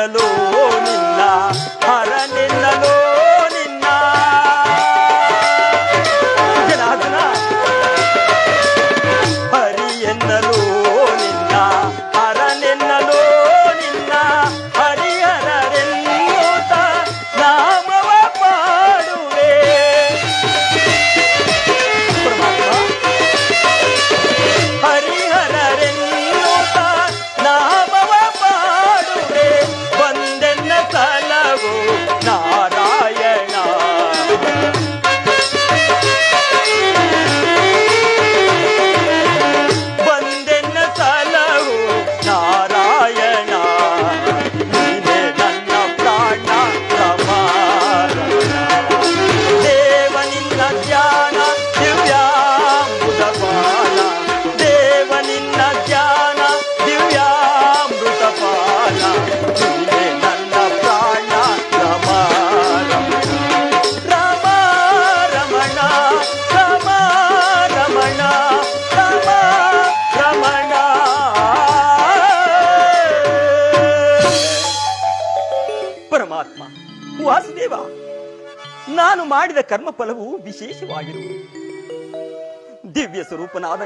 ನಿನ್ನಲೋ ನಿನ್ನ ಹರ ನಿನ್ನಲೋ ಪರಮಾತ್ಮ. ವಾಸುದೇವ ನಾನು ಮಾಡಿದ ಕರ್ಮಫಲವು ವಿಶೇಷವಾಗಿರುವುದು. ದಿವ್ಯ ಸ್ವರೂಪನಾದ